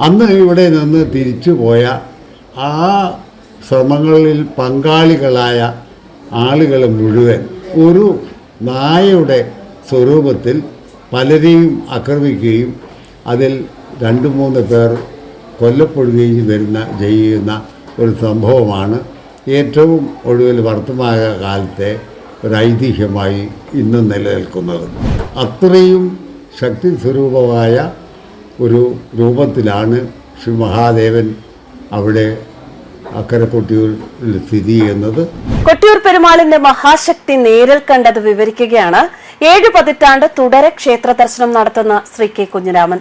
അന്ന് ഇവിടെ നിന്ന് തിരിച്ചു പോയ ആ ശ്രമങ്ങളിൽ പങ്കാളികളായ ആളുകൾ മുഴുവൻ ഒരു നായയുടെ സ്വരൂപത്തിൽ പലരെയും ആക്രമിക്കുകയും അതിൽ രണ്ട് മൂന്ന് പേർ കൊല്ലപ്പെടുകയും വരുന്ന ചെയ്യുന്ന ഒരു സംഭവമാണ്. ഏറ്റവും ഒടുവിൽ വർത്തമാന കാലത്തെ ഒരു ഐതിഹ്യമായി ഇന്നും നിലനിൽക്കുന്നത്. അത്രയും ശക്തി സ്വരൂപമായ ഒരു രൂപത്തിലാണ് ശ്രീ മഹാദേവൻ അവിടെ അക്കരെ കൊട്ടിയൂരിൽ സ്ഥിതി ചെയ്യുന്നത്. കൊട്ടിയൂർ പെരുമാളിന്റെ മഹാശക്തി നേരിൽ കണ്ടത് വിവരിക്കുകയാണ്. ഏഴു പതിറ്റാണ്ട് തുടരെ ക്ഷേത്ര ദർശനം നടത്തുന്ന ശ്രീ കെ കുഞ്ഞിരാമൻ.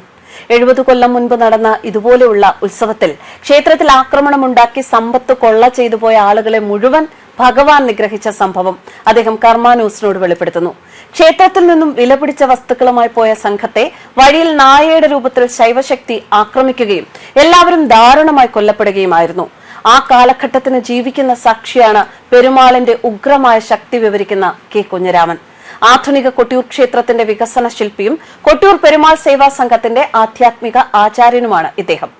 എഴുപത് കൊല്ലം മുൻപ് നടന്ന ഇതുപോലെയുള്ള ഉത്സവത്തിൽ ക്ഷേത്രത്തിൽ ആക്രമണമുണ്ടാക്കി സമ്പത്ത് കൊള്ള ചെയ്തു പോയ ആളുകളെ മുഴുവൻ ഭഗവാൻ നിഗ്രഹിച്ച സംഭവം അദ്ദേഹം കർമാനൂസിനോട് വെളിപ്പെടുത്തുന്നു. ക്ഷേത്രത്തിൽ നിന്നും വിലപിടിച്ച വസ്തുക്കളുമായി പോയ സംഘത്തെ വഴിയിൽ നായയുടെ രൂപത്തിൽ ശൈവശക്തി ആക്രമിക്കുകയും എല്ലാവരും ദാരുണമായി കൊല്ലപ്പെടുകയുമായിരുന്നു. ആ കാലഘട്ടത്തിന് ജീവിക്കുന്ന സാക്ഷിയാണ് പെരുമാളിന്റെ ഉഗ്രമായ ശക്തി വിവരിക്കുന്ന കെ കുഞ്ഞരാമൻ. ആധുനിക കൊട്ടിയൂർ ക്ഷേത്രത്തിന്റെ വികസന ശില്പിയും കൊട്ടിയൂർ പെരുമാൾ സേവാ സംഘത്തിന്റെ ആധ്യാത്മിക ആചാര്യനുമാണ് ഇദ്ദേഹം.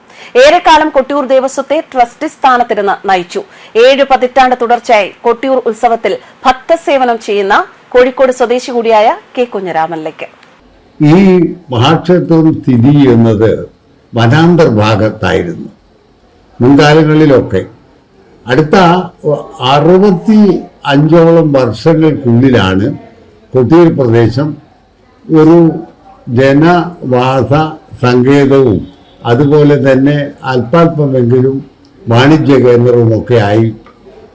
ഏറെക്കാലം കൊട്ടിയൂർ ദേവസ്വത്തെ ട്രസ്റ്റി സ്ഥാനത്തിരുന്ന് നയിച്ചു. ഏഴ് പതിറ്റാണ്ട് തുടർച്ചയായി കൊട്ടിയൂർ ഉത്സവത്തിൽ ഭക്തസേവനം ചെയ്യുന്ന കോഴിക്കോട് സ്വദേശി കൂടിയായ കെ കുഞ്ഞരാമനിലേക്ക്. ഈ മഹാക്ഷേത്രം സ്ഥിതി ചെയ്യുന്നത് വനാന്തർ ഭാഗത്തായിരുന്നു. മുൻകാലങ്ങളിലൊക്കെ. അടുത്ത അറുപത്തി അഞ്ചോളം വർഷങ്ങൾക്കുള്ളിലാണ് കൊട്ടിയൂർ പ്രദേശം ഒരു ജനവാസ സങ്കേതവും അതുപോലെ തന്നെ അല്പാൽപമെങ്കിലും വാണിജ്യ കേന്ദ്രവുമൊക്കെ ആയി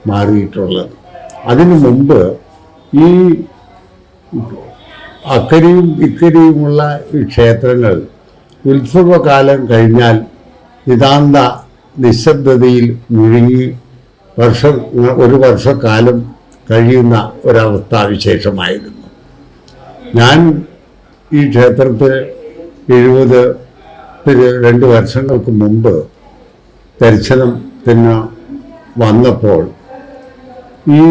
മാറിയിട്ടുള്ളത്. അതിനു മുമ്പ് ഈ അക്കരിയും ഇക്കരിയുമുള്ള ഈ ക്ഷേത്രങ്ങൾ ഉത്സവകാലം കഴിഞ്ഞാൽ നിതാന്ത നിശബ്ദതയിൽ മുഴുകി വർഷം ഒരു വർഷക്കാലം കഴിയുന്ന ഒരവസ്ഥാവിശേഷമായിരുന്നു. ഞാൻ ഈ ക്ഷേത്രത്തിൽ എഴുപത് രണ്ട് വർഷങ്ങൾക്ക് മുമ്പ് ദർശനത്തിന് വന്നപ്പോൾ ഈ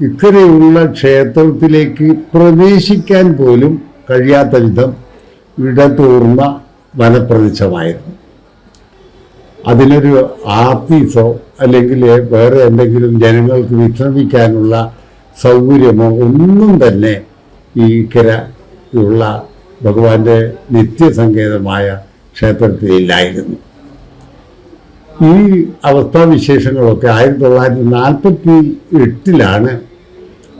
ഇക്കരെയുള്ള ക്ഷേത്രത്തിലേക്ക് പ്രവേശിക്കാൻ പോലും കഴിയാത്ത വിധം ഇടതൂർന്ന വനപ്രദേശമായിരുന്നു. അതിനൊരു ആർത്തീസോ അല്ലെങ്കിൽ വേറെ എന്തെങ്കിലും ജനങ്ങൾക്ക് വിശ്രമിക്കാനുള്ള സൗകര്യമോ ഒന്നും തന്നെ ഈ ഇക്കരയുള്ള ഭഗവാന്റെ നിത്യസങ്കേതമായ ക്ഷേത്രത്തിൽ ഇല്ലായിരുന്നു ഈ അവസ്ഥാവിശേഷങ്ങളൊക്കെ ആയിരത്തി തൊള്ളായിരത്തി നാൽപ്പത്തി എട്ടിലാണ്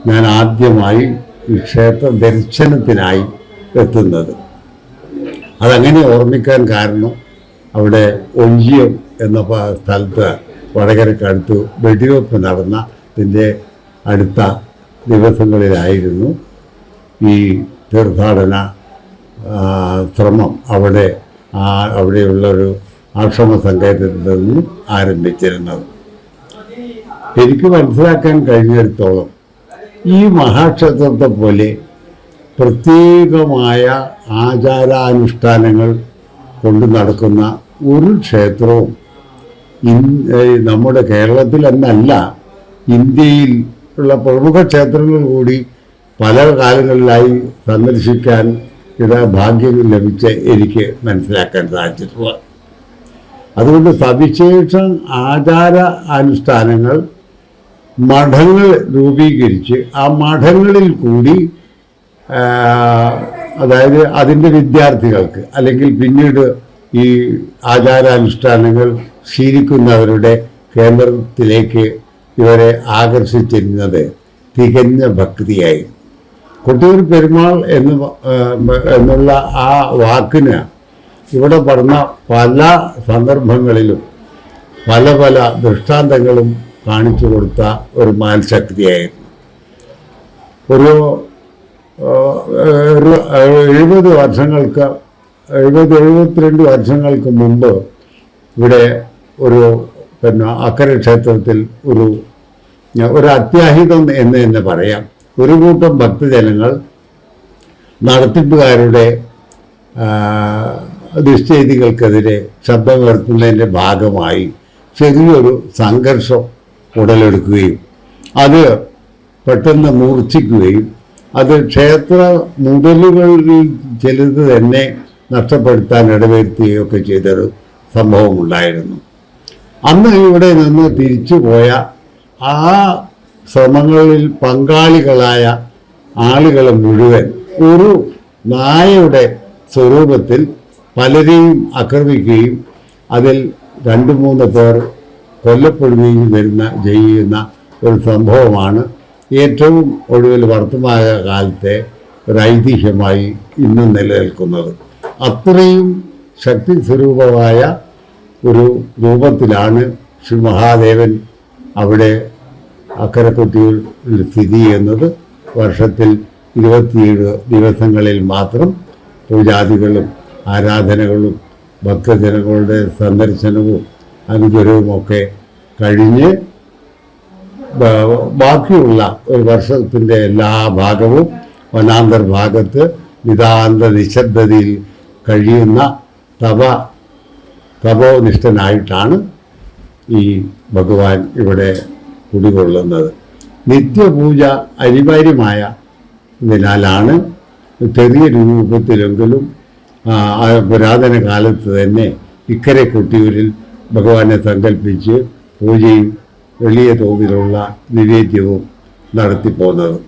ഞാൻ ആദ്യമായി ഈ ക്ഷേത്ര ദർശനത്തിനായി എത്തുന്നത്. അതങ്ങനെ ഓർമ്മിക്കാൻ കാരണം അവിടെ ഒഞ്ചിയം എന്ന സ്ഥലത്ത് വടകരക്കടുത്ത് വെടിവെപ്പ് നടന്ന ഇതിന്റെ അടുത്ത ദിവസങ്ങളിലായിരുന്നു. ഈ തീർത്ഥാടന ശ്രമം അവിടെ അവിടെയുള്ള ഒരു ആശ്രമ സങ്കേതത്തിൽ നിന്നും ആരംഭിച്ചിരുന്നത്. എനിക്ക് മനസ്സിലാക്കാൻ കഴിഞ്ഞിടത്തോളം ഈ മഹാക്ഷേത്രത്തെ പോലെ പ്രത്യേകമായ ആചാരാനുഷ്ഠാനങ്ങൾ കൊണ്ട് നടക്കുന്ന ഒരു ക്ഷേത്രവും ഇൻ- നമ്മുടെ കേരളത്തിൽ എന്നല്ല ഇന്ത്യയിൽ ഉള്ള പ്രമുഖ ക്ഷേത്രങ്ങൾ കൂടി പല കാലങ്ങളിലായി സന്ദർശിക്കാൻ ഇത് ഭാഗ്യം ലഭിച്ച എനിക്ക് മനസ്സിലാക്കാൻ സാധിച്ചിട്ടുള്ളത് അതുകൊണ്ട് സവിശേഷം ആചാര അനുഷ്ഠാനങ്ങൾ മഠങ്ങൾ രൂപീകരിച്ച് ആ മഠങ്ങളിൽ കൂടി അതായത് അതിന്റെ വിദ്യാർത്ഥികൾക്ക് അല്ലെങ്കിൽ പിന്നീട് ഈ ആചാരാനുഷ്ഠാനങ്ങൾ ശീലിക്കുന്നവരുടെ കേന്ദ്രത്തിലേക്ക് ഇവരെ ആകർഷിച്ചിരുന്നത് തികഞ്ഞ ഭക്തിയായി കൊട്ടിയൂർ പെരുമാൾ എന്ന് എന്നുള്ള ആ വാക്കിന് ഇവിടെ പറഞ്ഞ പല സന്ദർഭങ്ങളിലും പല പല ദൃഷ്ടാന്തങ്ങളും കാണിച്ചു കൊടുത്ത ഒരു മാനശക്തിയായിരുന്നു ഒരു ഒരു എഴുപത് വർഷങ്ങൾക്ക് എഴുപത് എഴുപത്തിരണ്ട് വർഷങ്ങൾക്ക് മുമ്പ് ഇവിടെ ഒരു പിന്നെ അക്കര ക്ഷേത്രത്തിൽ ഒരു ഒരു അത്യാഹിതം എന്ന് തന്നെ പറയാം. ഒരു കൂട്ടം ഭക്തജനങ്ങൾ നടത്തിപ്പുകാരുടെ ശബ്ദം ശബ്ദമുയർത്തുന്നതിന്റെ ഭാഗമായി ചെറിയൊരു സംഘർഷം ഉടലെടുക്കുകയും അത് പെട്ടെന്ന് മൂർച്ഛിക്കുകയും അത് ക്ഷേത്ര മുതലുകളിൽ ചിലത് തന്നെ നഷ്ടപ്പെടുത്താൻ ഇടവരുത്തുകയൊക്കെ ചെയ്തൊരു സംഭവമുണ്ടായിരുന്നു. അന്ന് ഇവിടെ നിന്ന് തിരിച്ചു പോയ ആ ശ്രമങ്ങളിൽ പങ്കാളികളായ ആളുകളെ മുഴുവൻ ഒരു നായയുടെ സ്വരൂപത്തിൽ പലരെയും ആക്രമിക്കുകയും അതിൽ രണ്ട് മൂന്ന് പേർ കൊല്ലപ്പെടുകയും വരുന്ന ചെയ്യുന്ന ഒരു സംഭവമാണ്. ഏറ്റവും ഒടുവിൽ വർത്തമാന കാലത്തെ ഒരു ഐതിഹ്യമായി ഇന്നും നിലനിൽക്കുന്നത്. അത്രയും ശക്തി സ്വരൂപമായ ഒരു രൂപത്തിലാണ് ശ്രീ മഹാദേവൻ അവിടെ അക്കരക്കൊട്ടിയിൽ സ്ഥിതി ചെയ്യുന്നത് വർഷത്തിൽ ഇരുപത്തിയേഴ് ദിവസങ്ങളിൽ മാത്രം പൂജാദികളും ആരാധനകളും ഭക്തജനങ്ങളുടെ സന്ദർശനവും അനുഗ്രഹവുമൊക്കെ കഴിഞ്ഞ് ബാക്കിയുള്ള ഒരു വർഷത്തിന്റെ എല്ലാ ഭാഗവും വനാന്തർ ഭാഗത്ത് നിതാന്ത നിശബ്ദതയിൽ കഴിയുന്ന തപ തപോനിഷ്ഠനായിട്ടാണ് ഈ ഭഗവാൻ ഇവിടെ കുടികൊള്ളുന്നത്. നിത്യപൂജ അനിവാര്യമായ നിലാലാണ് ചെറിയ രൂപത്തിലെങ്കിലും പുരാതന കാലത്ത് തന്നെ ഇക്കരെ കൊട്ടിയൂരിൽ ഭഗവാനെ സങ്കല്പിച്ച് പൂജയും വലിയ തോതിലുള്ള നിവേദ്യവും നടത്തിപ്പോന്നത്.